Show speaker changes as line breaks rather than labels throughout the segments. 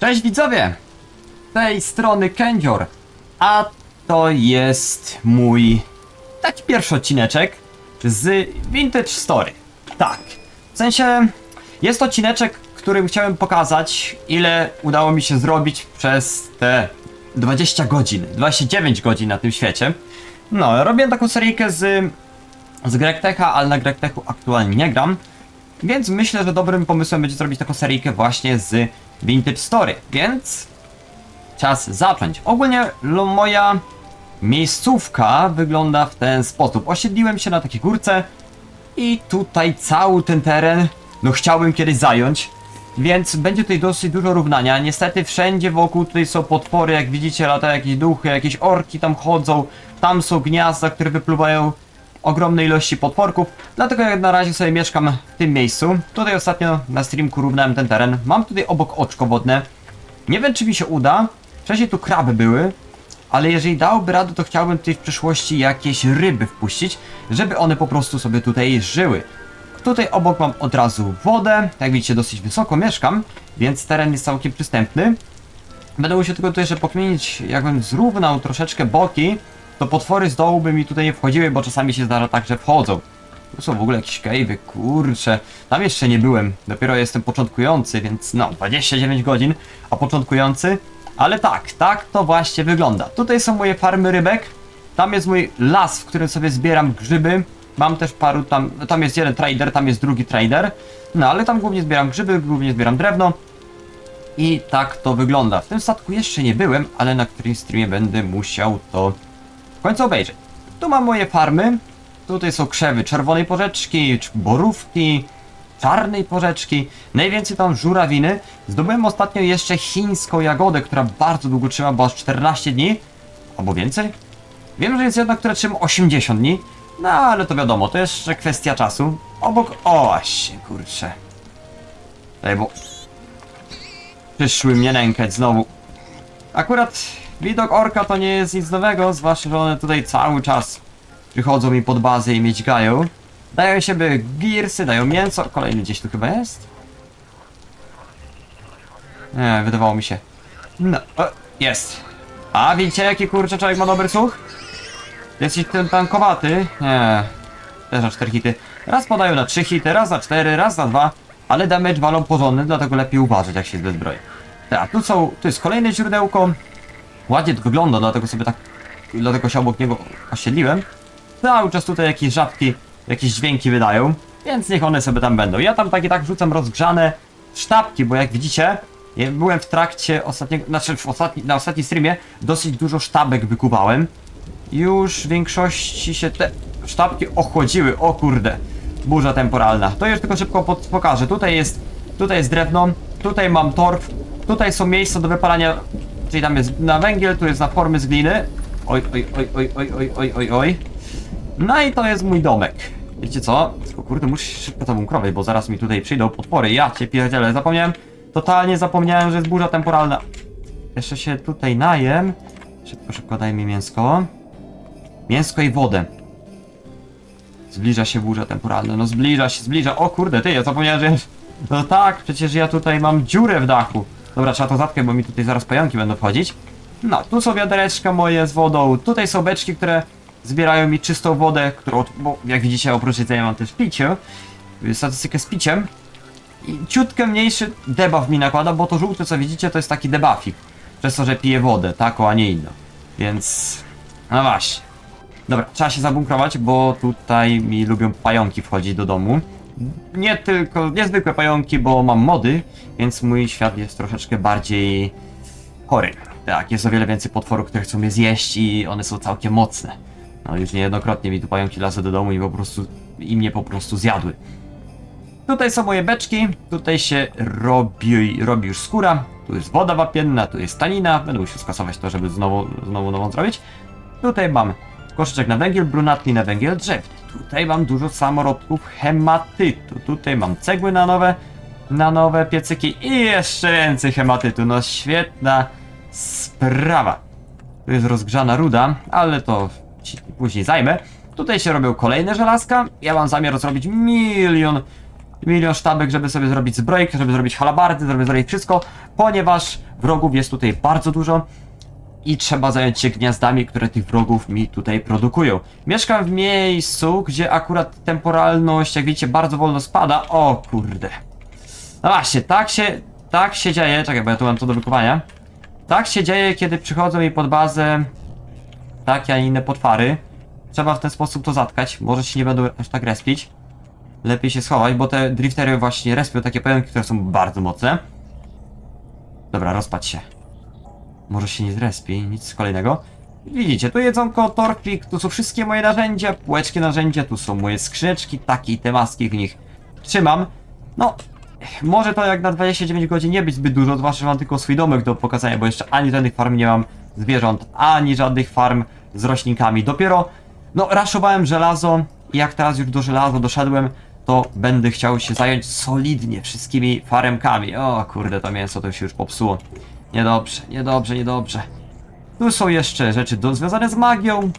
Cześć widzowie! Z tej strony Kędzior, a to jest mój taki pierwszy odcineczek z Vintage Story. Tak, w sensie jest odcineczek, którym chciałem pokazać, ile udało mi się zrobić przez te 20 godzin, 29 godzin na tym świecie. No, robię taką seryjkę z, z GregTecha, ale na GregTechu aktualnie nie gram. Więc myślę, że dobrym pomysłem będzie zrobić taką seryjkę właśnie z Vintage Story. Więc czas zacząć. Ogólnie moja miejscówka wygląda w ten sposób. Osiedliłem się na takiej górce i tutaj cały ten teren, no chciałbym kiedyś zająć. Więc będzie tutaj dosyć dużo równania. Niestety wszędzie wokół tutaj są potwory, jak widzicie latają jakieś duchy, jakieś orki tam chodzą. Tam są gniazda, które wypluwają ogromnej ilości potworków, dlatego jak na razie sobie mieszkam w tym miejscu. Tutaj ostatnio na streamku równałem ten teren. Mam tutaj obok oczko wodne. Nie wiem czy mi się uda. Wcześniej tu kraby były, ale jeżeli dałoby radę, to chciałbym tutaj w przyszłości jakieś ryby wpuścić, żeby one po prostu sobie tutaj żyły. Tutaj obok mam od razu wodę, jak widzicie dosyć wysoko mieszkam, więc teren jest całkiem przystępny. Będę musiał tylko tutaj jeszcze pokmienić, jakbym zrównał troszeczkę boki, to potwory z dołu by mi tutaj nie wchodziły, bo czasami się zdarza tak, że wchodzą. Tu są w ogóle jakieś cave'y, kurcze. Tam jeszcze nie byłem, dopiero jestem początkujący, więc no, 29 godzin, a początkujący. Ale tak, tak to właśnie wygląda. Tutaj są moje farmy rybek, tam jest mój las, w którym sobie zbieram grzyby. Mam też paru tam, tam jest jeden trader, tam jest drugi trader. No ale tam głównie zbieram grzyby, głównie zbieram drewno. I tak to wygląda. W tym statku jeszcze nie byłem, ale na którymś streamie będę musiał to w końcu obejrzeć. Tu mam moje farmy. Tutaj są krzewy czerwonej porzeczki, borówki, czarnej porzeczki. Najwięcej tam żurawiny. Zdobyłem ostatnio jeszcze chińską jagodę, która bardzo długo trzyma, bo aż 14 dni. Albo więcej? Wiem, że jest jedna, która trzyma 80 dni. No ale to wiadomo, to jeszcze kwestia czasu. Obok... O, właśnie, kurczę. Daj, bo... Przyszły mnie nękać znowu. Akurat widok orka to nie jest nic nowego, zwłaszcza, że one tutaj cały czas przychodzą mi pod bazę i mnie dźgają. Dają siebie girsy, dają mięso. Kolejny gdzieś tu chyba jest? Nie, wydawało mi się. No, o, jest. A widzicie jaki kurczę człowiek ma dobry słuch? Jesteś ten tankowaty? Nie. Też na 4 hity. Raz podają na 3 hity, raz na 4, raz na 2. Ale damage walą porządny, dlatego lepiej uważać jak się zbezbroi. Tak, tu są, tu jest kolejne źródełko. Ładnie to wygląda, dlatego sobie tak, dlatego się obok niego osiedliłem. Cały czas tutaj jakieś żabki, jakieś dźwięki wydają, więc niech one sobie tam będą. Ja tam tak i tak wrzucam rozgrzane sztabki, bo jak widzicie, ja byłem w trakcie ostatniego, znaczy w ostatni, na ostatnim streamie dosyć dużo sztabek wykupałem. Już w większości się te sztabki ochłodziły, o kurde. Burza temporalna. To już tylko szybko pod, pokażę. Tutaj jest, tutaj jest drewno, tutaj mam torf, tutaj są miejsca do wypalania, czyli tam jest na węgiel, tu jest na formy z gliny. Oj, oj, oj, oj, oj, oj, oj, oj, oj. No i to jest mój domek. Wiecie co? Tylko kurde, muszę szybko to bunkrować, bo zaraz mi tutaj przyjdą potwory. Ja cię pierdzielę, zapomniałem, totalnie zapomniałem, że jest burza temporalna. Jeszcze się tutaj najem. Szybko, szybko daj mi mięsko. Mięsko i wodę. Zbliża się burza temporalna, no zbliża się, zbliża. O kurde, ty, ja zapomniałem, że... No tak, przecież ja tutaj mam dziurę w dachu. Dobra, trzeba to zatkać, bo mi tutaj zaraz pająki będą wchodzić. No, tu są wiadereczka moje z wodą, tutaj są beczki, które zbierają mi czystą wodę, którą, bo jak widzicie, oprócz jedzenia mam też picie, statystykę z piciem. I ciutkę mniejszy debuff mi nakłada, bo to żółte, co widzicie, to jest taki debuffik. Przez to, że piję wodę, taką, a nie inną. Więc... No właśnie. Dobra, trzeba się zabunkrować, bo tutaj mi lubią pająki wchodzić do domu. Nie tylko, niezwykłe pająki, bo mam mody, więc mój świat jest troszeczkę bardziej chory. Tak, jest o wiele więcej potworów, które chcą mnie zjeść i one są całkiem mocne. No już niejednokrotnie mi tu pająki lasy do domu i po prostu, i mnie po prostu zjadły. Tutaj są moje beczki, tutaj się robi, robi już skóra, tu jest woda wapienna, tu jest tanina, będę musiał skasować to, żeby znowu, znowu nową zrobić. Tutaj mam koszyczek na węgiel brunatny na węgiel drzewny. Tutaj mam dużo samorodków hematytu. Tutaj mam cegły na nowe, na nowe piecyki i jeszcze więcej hematytu. No świetna sprawa. Tu jest rozgrzana ruda, ale to później zajmę. Tutaj się robią kolejne żelazka. Ja mam zamiar zrobić milion, milion sztabek, żeby sobie zrobić zbrojkę, żeby zrobić halabardy, żeby zrobić wszystko, ponieważ Wrogów jest tutaj bardzo dużo i trzeba zająć się gniazdami, które tych wrogów mi tutaj produkują. Mieszkam w miejscu, gdzie akurat temporalność, jak widzicie, bardzo wolno spada. O kurde. No właśnie, tak się, tak się dzieje. Czekaj, bo ja tu mam to do wykuwania. Tak się dzieje, kiedy przychodzą mi pod bazę takie, a inne potwary. Trzeba w ten sposób to zatkać. Może się nie będą aż tak respić. Lepiej się schować, bo te driftery właśnie respią takie pająki, które są bardzo mocne. Dobra, rozpać się. Może się nie zrespi, nic kolejnego. Widzicie, tu jedzonko, torfik, tu są wszystkie moje narzędzia, półeczki narzędzia, tu są moje skrzyneczki, takie i te maski w nich trzymam. No, może to jak na 29 godzin nie być zbyt dużo, zwłaszcza, że mam tylko swój domek do pokazania, bo jeszcze ani żadnych farm nie mam zwierząt, ani żadnych farm z roślinkami. Dopiero, no, raszowałem żelazo i jak teraz już do żelaza doszedłem, to będę chciał się zająć solidnie wszystkimi faremkami. O kurde, to mięso to się już popsuło. Niedobrze, niedobrze, niedobrze. Tu są jeszcze rzeczy do, związane z magią.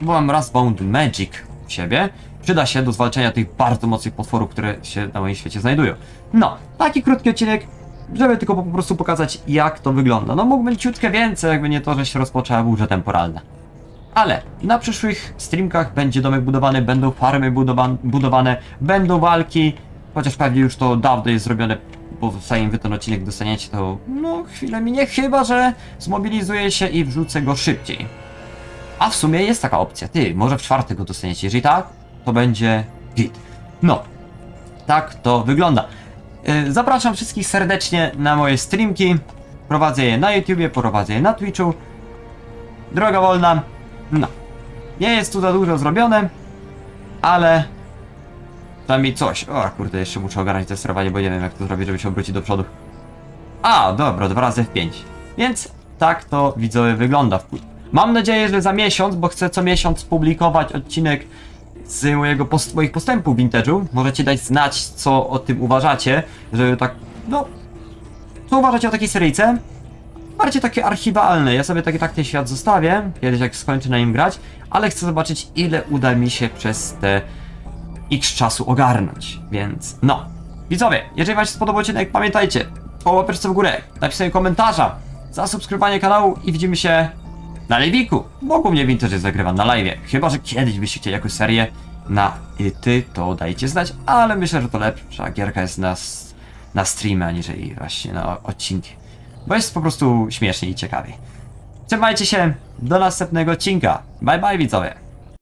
Bo mam Rustbound Magic u siebie. Przyda się do zwalczenia tych bardzo mocnych potworów, które się na moim świecie znajdują. No, taki krótki odcinek, żeby tylko po prostu pokazać jak to wygląda. No mógłbym ciutkę więcej, jakby nie to, że się rozpoczęła burza temporalna. Ale na przyszłych streamkach będzie domek budowany, będą farmy budowa- budowane, będą walki, chociaż pewnie już to dawno jest zrobione, bo zanim wy ten odcinek dostaniecie, to no chwilę minie, chyba że zmobilizuję się i wrzucę go szybciej. A w sumie jest taka opcja, ty, może w czwartek go dostaniecie, jeżeli tak, to będzie git. No, tak to wygląda. Yy, Zapraszam wszystkich serdecznie na moje streamki. Prowadzę je na YouTubie, prowadzę je na Twitchu. Droga wolna. No. Nie jest tu za dużo zrobione, ale przynajmniej coś. O kurde, jeszcze muszę ogarnąć te sterowanie, bo nie wiem jak to zrobić, żeby się obrócić do przodu. A, dobra, dwa razy w 5. Więc tak to widzowie wygląda. Mam nadzieję, że za miesiąc, bo chcę co miesiąc publikować odcinek z mojego post moich postępów vintage'u. Możecie dać znać, co o tym uważacie, żeby tak, no, co uważacie o takiej seryjce? Bardziej takie archiwalne. Ja sobie taki tak ten świat zostawię, kiedyś jak skończę na nim grać, ale chcę zobaczyć, ile uda mi się przez te x czasu ogarnąć. Więc no. Widzowie, jeżeli Wam się spodobał odcinek, pamiętajcie, po łapeczce w górę, napisanie komentarza, zasubskrybowanie kanału i widzimy się na live'iku. Bo głównie Vintage jest zagrywam na live. Chyba, że kiedyś byście chcieli jakąś serię na ty, to dajcie znać, ale myślę, że to lepsza gierka jest na, na streamy, aniżeli właśnie na odcinki. Bo jest po prostu śmiesznie i ciekawie. Trzymajcie się, do następnego odcinka. Bye bye widzowie.